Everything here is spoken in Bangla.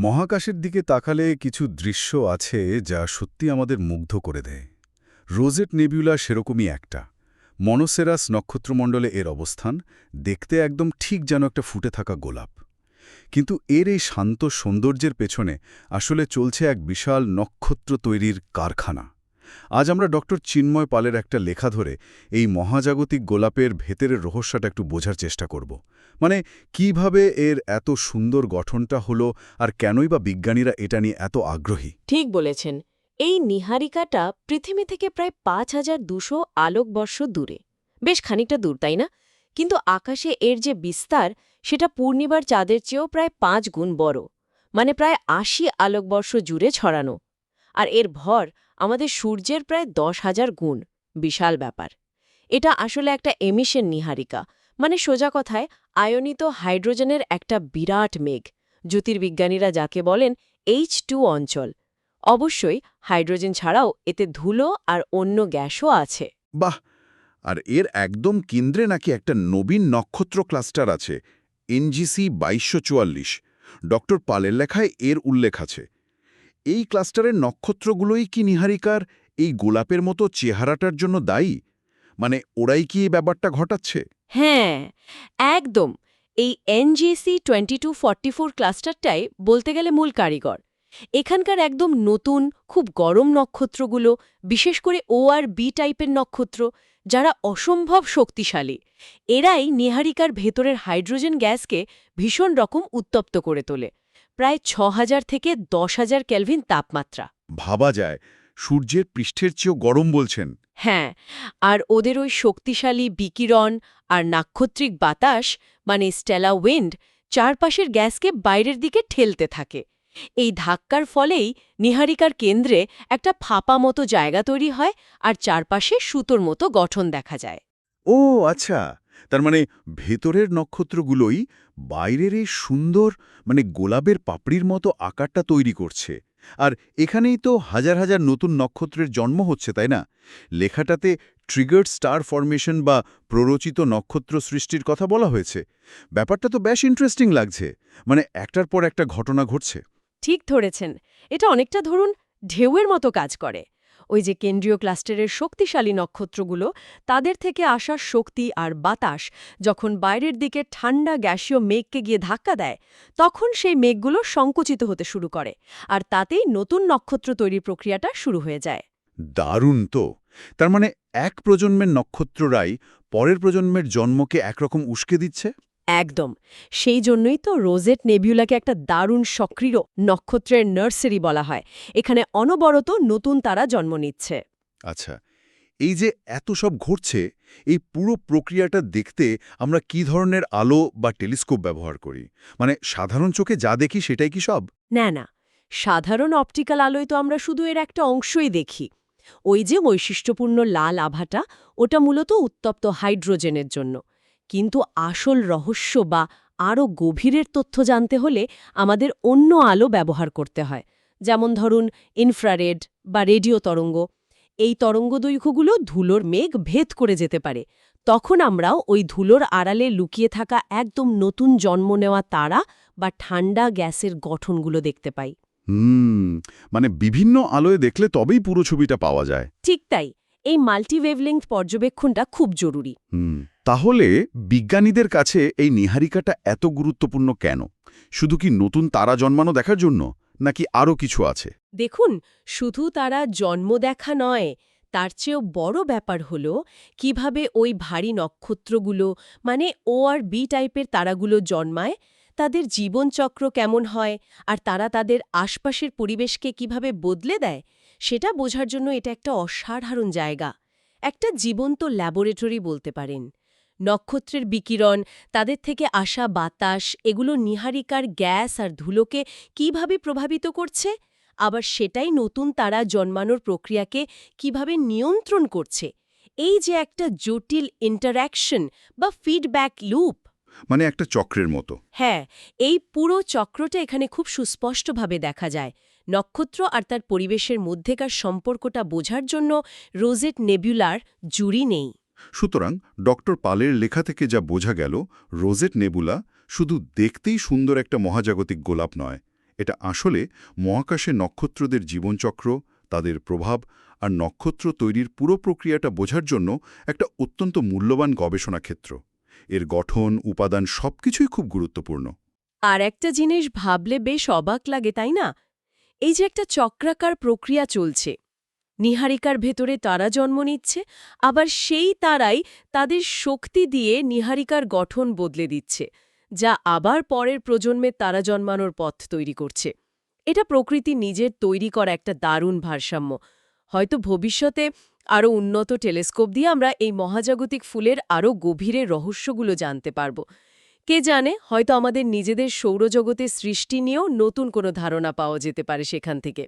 মহাকাশের দিকে তাকালে কিছু দৃশ্য আছে যা সত্যি আমাদের মুগ্ধ করে দেয়। রোজেট নেবিউলা সেরকমই একটা। মনোসেরাস নক্ষত্রমণ্ডলে এর অবস্থান দেখতে একদম ঠিক যেন একটা ফুটে থাকা গোলাপ। কিন্তু এর এই শান্ত সৌন্দর্যের পেছনে আসলে চলছে এক বিশাল নক্ষত্র তৈরির কারখানা। আজ আমরা ডক্টর চিন্ময় পালের একটা লেখা ধরে এই মহাজাগতিক গোলাপের ভেতরের রহস্যটা একটু বোঝার চেষ্টা করব। মানে কীভাবে এর এত সুন্দর গঠনটা হলো আর কেনই বা বিজ্ঞানীরা এটা নিয়ে এত আগ্রহী? ঠিক বলেছেন। এই নিহারিকাটা পৃথিবী থেকে প্রায় পাঁচ হাজার দুশো আলোকবর্ষ দূরে। বেশ খানিকটা দূর, তাই না? কিন্তু আকাশে এর যে বিস্তার, সেটা পূর্ণিমার চাঁদের চেয়েও প্রায় পাঁচ গুণ বড়। মানে প্রায় আশি আলোকবর্ষ জুড়ে ছড়ানো। আর এর ভর আমাদের সূর্যের প্রায় দশ হাজার গুণ বিশাল ব্যাপার। এটা আসলে একটা এমিশন নিহারিকা। মানে সোজা কথায়, আয়নিত হাইড্রোজেনের একটা বিরাট মেঘ। জ্যোতির্বিজ্ঞানীরা যাকে বলেন এইচ টু অঞ্চল। অবশ্যই হাইড্রোজেন ছাড়াও এতে ধুলো আর অন্য গ্যাসও আছে। বাহ! আর এর একদম কেন্দ্রে নাকি একটা নবীন নক্ষত্র ক্লাস্টার আছে, এনজিসি বাইশশো চুয়াল্লিশ। ডক্টর পালের লেখায় এর উল্লেখ আছে। এই ক্লাস্টারের নক্ষত্রগুলোই কি নিহারিকার এই গোলাপের মতো চেহারাটার জন্য দায়ী? মানে ওরাই কি এই ব্যাপারটা ঘটাচ্ছে? হ্যাঁ একদম। এই এনজিসি টোয়েন্টি টু ক্লাস্টারটাই বলতে গেলে মূল কারিগর। এখানকার একদম নতুন, খুব গরম নক্ষত্রগুলো, বিশেষ করে ও আর বি টাইপের নক্ষত্র, যারা অসম্ভব শক্তিশালী। এরাই নিহারিকার ভেতরের হাইড্রোজেন গ্যাসকে ভীষণ রকম উত্তপ্ত করে তোলে। প্রায় ছ হাজার থেকে দশ হাজার ক্যালভিন তাপমাত্রা। ভাবা যায় সূর্যের পৃষ্ঠের চেয়েও গরম বলছেন। হ্যাঁ আর ওদের ওই শক্তিশালী বিকিরণ আর নাক্ষত্রিক বাতাস মানে স্টেলা উইন্ড চারপাশের গ্যাসকে বাইরের দিকে ঠেলতে থাকে। এই ধাক্কার ফলেই নিহারিকার কেন্দ্রে একটা ফাঁপা মতো জায়গা তৈরি হয় আর চারপাশে সুতোর মতো গঠন দেখা যায়। ও আচ্ছা। তার মানে ভেতরের নক্ষত্রগুলোই বাইরের এই সুন্দর মানে গোলাপের পাপড়ির মতো আকারটা তৈরি করছে। আর এখানেই তো হাজার হাজার নতুন নক্ষত্রের জন্ম হচ্ছে, তাই না? লেখাটাতে ট্রিগার্ড স্টার ফরমেশন বা প্ররোচিত নক্ষত্র সৃষ্টির কথা বলা হয়েছে। ব্যাপারটা তো বেশ ইন্টারেস্টিং লাগছে। মানে একটার পর একটা ঘটনা ঘটছে। ঠিক ধরেছেন। এটা অনেকটা ধরুন ঢেউয়ের মতো কাজ করে। ওই যে কেন্দ্রীয় ক্লাস্টারের শক্তিশালী নক্ষত্রগুলো, তাদের থেকে আসা শক্তি আর বাতাস যখন বাইরের দিকে ঠান্ডা গ্যাসীয় মেঘকে গিয়ে ধাক্কা দেয়, তখন সেই মেঘগুলো সংকুচিত হতে শুরু করে আর তাতেই নতুন নক্ষত্র তৈরির প্রক্রিয়াটা শুরু হয়ে যায়। দারুণ তো! তার মানে এক প্রজন্মের নক্ষত্ররাই পরের প্রজন্মের জন্মকে একরকম উস্কে দিচ্ছে? একদম। সেই জন্যই তো রোজেট নেবিউলাকে একটা দারুণ সক্রিয় নক্ষত্রের নার্সারি বলা হয়। এখানে অনবরত নতুন তারা জন্ম নিচ্ছে। আচ্ছা এই যে এত সব ঘটছে এই পুরো প্রক্রিয়াটা দেখতে আমরা কি ধরনের আলো বা টেলিস্কোপ ব্যবহার করি? মানে সাধারণ চোখে যা দেখি সেটাই কি সব? না না সাধারণ অপটিক্যাল আলোয় তো আমরা শুধু এর একটা অংশই দেখি। ওই যে বৈশিষ্ট্যপূর্ণ লাল আভাটা ওটা মূলত উত্তপ্ত হাইড্রোজেনের জন্য। কিন্তু আসল রহস্য বা আরও গভীরের তথ্য জানতে হলে আমাদের অন্য আলো ব্যবহার করতে হয়। যেমন ধরুন ইনফ্রারেড বা রেডিও তরঙ্গ। এই তরঙ্গদৈর্ঘ্যগুলো ধুলোর মেঘ ভেদ করে যেতে পারে। তখন আমরাও ওই ধুলোর আড়ালে লুকিয়ে থাকা একদম নতুন জন্ম নেওয়া তারা বা ঠান্ডা গ্যাসের গঠনগুলো দেখতে পাই। হুম মানে বিভিন্ন আলোয় দেখলে তবেই পুরো ছবিটা পাওয়া যায়। ঠিক তাই। এই মাল্টিওয়েভলেংথ পর্যবেক্ষণটা খুব জরুরি। তাহলে বিজ্ঞানীদের কাছে এই নিহারিকাটা এত গুরুত্বপূর্ণ কেন? শুধু কি নতুন তারা জন্মানো দেখার জন্য নাকি আরও কিছু আছে? দেখুন শুধু তারা জন্ম দেখা নয় তার চেয়েও বড় ব্যাপার হল কীভাবে ওই ভারী নক্ষত্রগুলো মানে ও আর বি টাইপের তারাগুলো জন্মায় তাদের জীবনচক্র কেমন হয় আর তারা তাদের আশপাশের পরিবেশকে কীভাবে বদলে দেয় সেটা বোঝার জন্য এটা একটা অসাধারণ জায়গা। একটা জীবন্ত ল্যাবরেটরি বলতে পারেন। নক্ষত্রের বিকিরণ তাদের থেকে আসা বাতাস এগুলো নিহারিকার গ্যাস আর ধুলোকে কীভাবে প্রভাবিত করছে? আবার সেটাই নতুন তারা জন্মানোর প্রক্রিয়াকে কীভাবে নিয়ন্ত্রণ করছে? এই যে একটা জটিল ইন্টারাকশন বা ফিডব্যাক লুপ মানে একটা চক্রের মতো। হ্যাঁ এই পুরো চক্রটা এখানে খুব সুস্পষ্টভাবে দেখা যায়। নক্ষত্র আর তার পরিবেশের মধ্যেকার সম্পর্কটা বোঝার জন্য রোজেট নেবুলার জুরি নেই। সুতরাং ডক্টর পালের লেখা থেকে যা বোঝা গেল রোজেট নেবুলা শুধু দেখতেই সুন্দর একটা মহাজাগতিক গোলাপ নয় এটা আসলে মহাকাশে নক্ষত্রদের জীবনচক্র তাদের প্রভাব আর নক্ষত্র তৈরির পুরো প্রক্রিয়াটা বোঝার জন্য একটা অত্যন্ত মূল্যবান গবেষণা ক্ষেত্র। এর গঠন উপাদান সবকিছুই খুব গুরুত্বপূর্ণ। আর একটা জিনিস ভাবলে বেশ অবাক লাগে তাই না? এই যে একটা চক্রাকার প্রক্রিয়া চলছে। নিহারিকার ভেতরে তারা জন্ম নিচ্ছে, আবার সেই তারাই তাদের শক্তি দিয়ে নিহারিকার গঠন বদলে দিচ্ছে, যা আবার পরের প্রজন্মের তারা জন্মানোর পথ তৈরি করছে। এটা প্রকৃতি নিজের তৈরি করা একটা দারুণ ভারসাম্য। হয়তো ভবিষ্যতে আরও উন্নত টেলিস্কোপ দিয়ে আমরা এই মহাজাগতিক ফুলের আরও গভীরে রহস্যগুলো জানতে পারব। কে জানে, হয়তো আমাদের নিজেদের সৌরজগতের সৃষ্টি নিয়েও নতুন কোনো ধারণা পাওয়া যেতে পারে সেখান থেকে।